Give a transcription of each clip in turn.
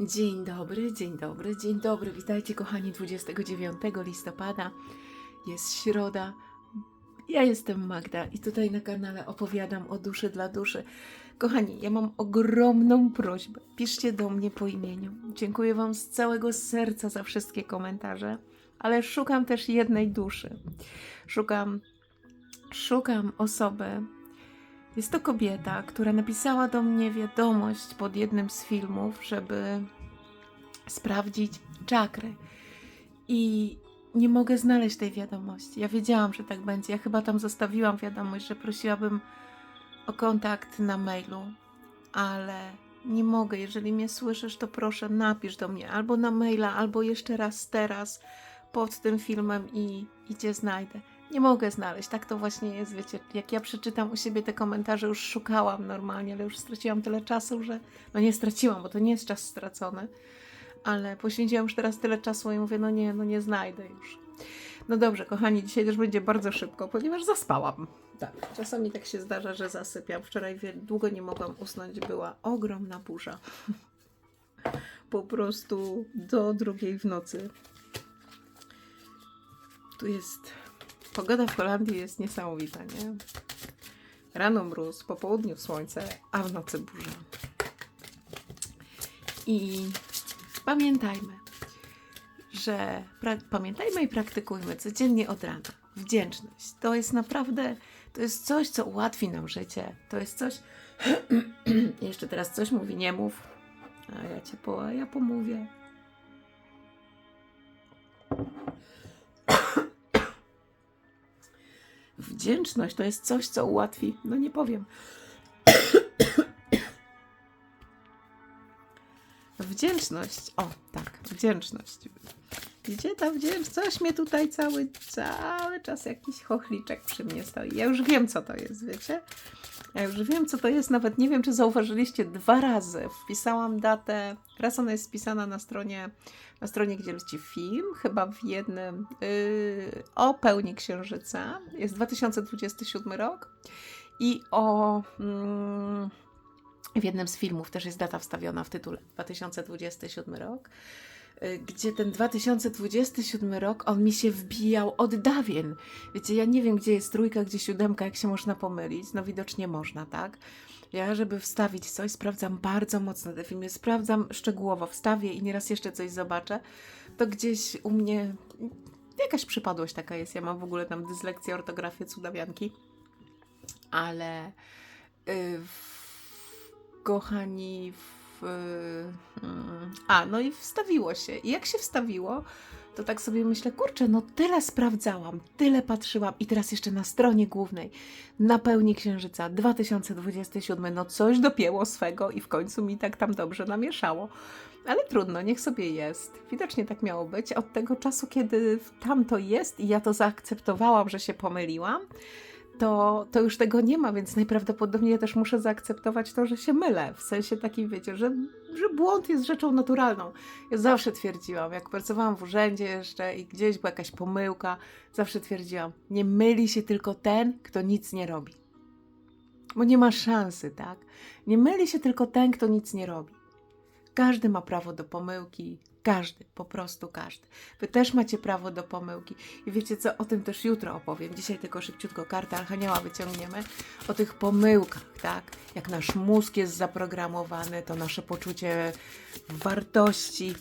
Dzień dobry, dzień dobry, dzień dobry. Witajcie kochani 29 listopada. Jest środa. Ja jestem Magda i tutaj na kanale opowiadam o duszy dla duszy. Kochani, ja mam ogromną prośbę. Piszcie do mnie po imieniu. Dziękuję Wam z całego serca za wszystkie komentarze, ale szukam też jednej duszy. Szukam, szukam osoby. Jest to kobieta, która napisała do mnie wiadomość pod jednym z filmów, żeby sprawdzić czakry. I nie mogę znaleźć tej wiadomości. Ja wiedziałam, że tak będzie. Ja chyba tam zostawiłam wiadomość, że prosiłabym o kontakt na mailu, ale nie mogę. Jeżeli mnie słyszysz, to proszę napisz do mnie albo na maila, albo jeszcze raz teraz pod tym filmem i, i cię znajdę. Nie mogę znaleźć, tak to właśnie jest, wiecie, jak ja przeczytam u siebie te komentarze, już szukałam normalnie, ale już straciłam tyle czasu, że, no nie straciłam, bo to nie jest czas stracony, ale poświęciłam już teraz tyle czasu i mówię, no nie, no nie znajdę już. No dobrze, kochani, dzisiaj też będzie bardzo szybko, ponieważ zaspałam. Tak, czasami tak się zdarza, że zasypiam. Wczoraj długo nie mogłam usnąć, była ogromna burza. Po prostu do drugiej w nocy. Tu jest. Pogoda w Holandii jest niesamowita, nie? Rano mróz, po południu słońce, a w nocy burza. I pamiętajmy, że pamiętajmy i praktykujmy codziennie od rana. Wdzięczność. To jest naprawdę, to jest coś, co ułatwi nam życie. To jest coś, jeszcze teraz coś mówi, nie mów, a ja cię po, ja pomówię. Wdzięczność to jest coś, co ułatwi, no nie powiem. Wdzięczność. O, tak, wdzięczność. Gdzie ta wdzięczność? Coś mnie tutaj cały, cały czas jakiś chochliczek przy mnie stoi. Ja już wiem, co to jest, wiecie? Ja już wiem, co to jest. Nawet nie wiem, czy zauważyliście, dwa razy wpisałam datę. Raz ona jest wpisana na stronie, na stronie gdzie leci film, chyba w jednym yy, o pełni księżyca. Jest 2027 rok. I o. Mm, w jednym z filmów też jest data wstawiona w tytule 2027 rok, gdzie ten 2027 rok on mi się wbijał od dawien. Wiecie, ja nie wiem, gdzie jest trójka, gdzie siódemka, jak się można pomylić. No widocznie można, tak? Ja, żeby wstawić coś, sprawdzam bardzo mocno te filmy, sprawdzam szczegółowo, wstawię i nieraz jeszcze coś zobaczę. To gdzieś u mnie jakaś przypadłość taka jest. Ja mam w ogóle tam dyslekcję, ortografię, cudawianki. Ale y, w, kochani, w, mm, a no i wstawiło się. I jak się wstawiło, to tak sobie myślę, kurczę, no tyle sprawdzałam, tyle patrzyłam i teraz jeszcze na stronie głównej, na pełni księżyca 2027, no coś dopięło swego i w końcu mi tak tam dobrze namieszało. Ale trudno, niech sobie jest. Widocznie tak miało być. Od tego czasu, kiedy tam to jest i ja to zaakceptowałam, że się pomyliłam, to, to już tego nie ma, więc najprawdopodobniej ja też muszę zaakceptować to, że się mylę. W sensie takim, wiecie, że, że błąd jest rzeczą naturalną. Ja zawsze twierdziłam, jak pracowałam w urzędzie jeszcze i gdzieś była jakaś pomyłka, zawsze twierdziłam, nie myli się tylko ten, kto nic nie robi. Bo nie ma szansy, tak? Nie myli się tylko ten, kto nic nie robi. Każdy ma prawo do pomyłki, każdy, po prostu każdy. Wy też macie prawo do pomyłki. I wiecie co, o tym też jutro opowiem. Dzisiaj tylko szybciutko kartę Archanioła wyciągniemy. O tych pomyłkach, tak? Jak nasz mózg jest zaprogramowany, to nasze poczucie wartości,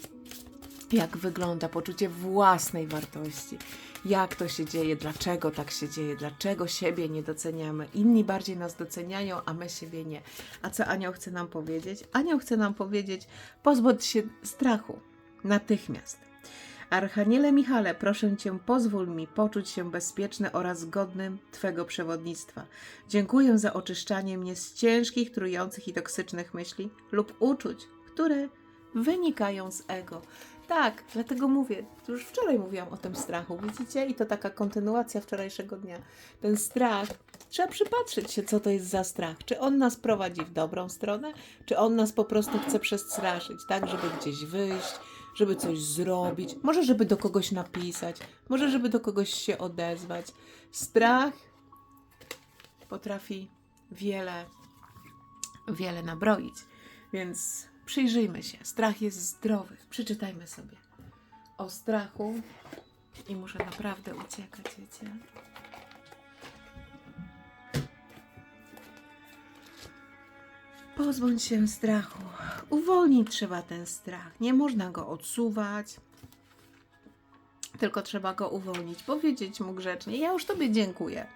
jak wygląda poczucie własnej wartości, jak to się dzieje, dlaczego tak się dzieje, dlaczego siebie nie doceniamy. Inni bardziej nas doceniają, a my siebie nie. A co Anioł chce nam powiedzieć? Anioł chce nam powiedzieć, pozbądź się strachu natychmiast. Archaniele Michale, proszę Cię, pozwól mi poczuć się bezpieczny oraz godnym Twego przewodnictwa. Dziękuję za oczyszczanie mnie z ciężkich, trujących i toksycznych myśli lub uczuć, które wynikają z ego. Tak, dlatego mówię, już wczoraj mówiłam o tym strachu, widzicie? I to taka kontynuacja wczorajszego dnia. Ten strach, trzeba przypatrzeć się, co to jest za strach. Czy on nas prowadzi w dobrą stronę, czy on nas po prostu chce przestraszyć, tak, żeby gdzieś wyjść, żeby coś zrobić, może żeby do kogoś napisać, może żeby do kogoś się odezwać. Strach potrafi wiele, wiele nabroić, więc Przyjrzyjmy się. Strach jest zdrowy. Przeczytajmy sobie o strachu. I muszę naprawdę uciekać, wiecie. Pozbądź się strachu. Uwolnić trzeba ten strach. Nie można go odsuwać. Tylko trzeba go uwolnić, powiedzieć mu grzecznie: Ja już Tobie dziękuję.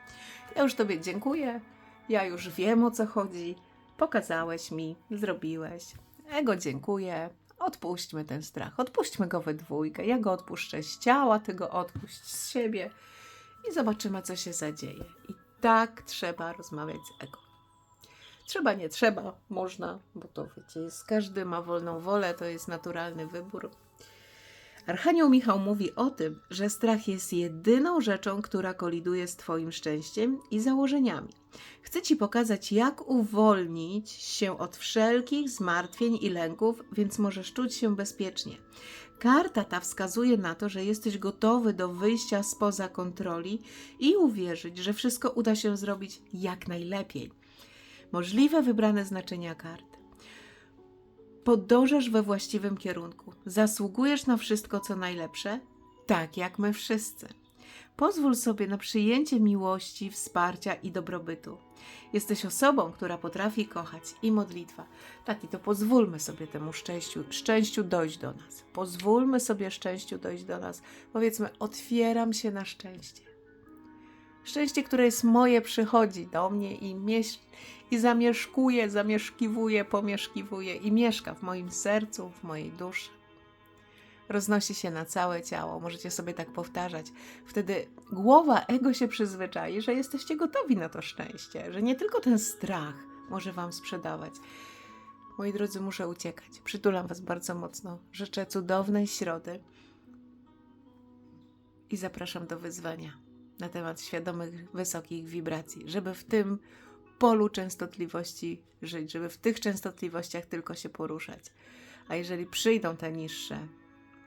Ja już Tobie dziękuję. Ja już wiem o co chodzi. Pokazałeś mi, zrobiłeś. Ego dziękuję. Odpuśćmy ten strach. Odpuśćmy go we dwójkę. Ja go odpuszczę z ciała, ty go odpuść z siebie i zobaczymy, co się zadzieje. I tak trzeba rozmawiać z ego. Trzeba, nie trzeba, można, bo to wiecie, jest, każdy ma wolną wolę, to jest naturalny wybór. Archanioł Michał mówi o tym, że strach jest jedyną rzeczą, która koliduje z Twoim szczęściem i założeniami. Chcę Ci pokazać, jak uwolnić się od wszelkich zmartwień i lęków, więc możesz czuć się bezpiecznie. Karta ta wskazuje na to, że jesteś gotowy do wyjścia spoza kontroli i uwierzyć, że wszystko uda się zrobić jak najlepiej. Możliwe wybrane znaczenia kart podążasz we właściwym kierunku. Zasługujesz na wszystko, co najlepsze, tak jak my wszyscy. Pozwól sobie na przyjęcie miłości, wsparcia i dobrobytu. Jesteś osobą, która potrafi kochać i modlitwa. Tak, i to pozwólmy sobie temu szczęściu, szczęściu dojść do nas. Pozwólmy sobie szczęściu dojść do nas. Powiedzmy, otwieram się na szczęście. Szczęście, które jest moje, przychodzi do mnie i, mieś- i zamieszkuje, zamieszkiwuje, pomieszkiwuje i mieszka w moim sercu, w mojej duszy. Roznosi się na całe ciało, możecie sobie tak powtarzać. Wtedy głowa ego się przyzwyczai, że jesteście gotowi na to szczęście, że nie tylko ten strach może Wam sprzedawać. Moi drodzy, muszę uciekać. Przytulam Was bardzo mocno. Życzę cudownej środy i zapraszam do wyzwania na temat świadomych, wysokich wibracji, żeby w tym polu częstotliwości żyć, żeby w tych częstotliwościach tylko się poruszać. A jeżeli przyjdą te niższe,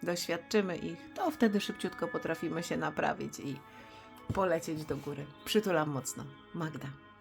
doświadczymy ich, to wtedy szybciutko potrafimy się naprawić i polecieć do góry. Przytulam mocno. Magda.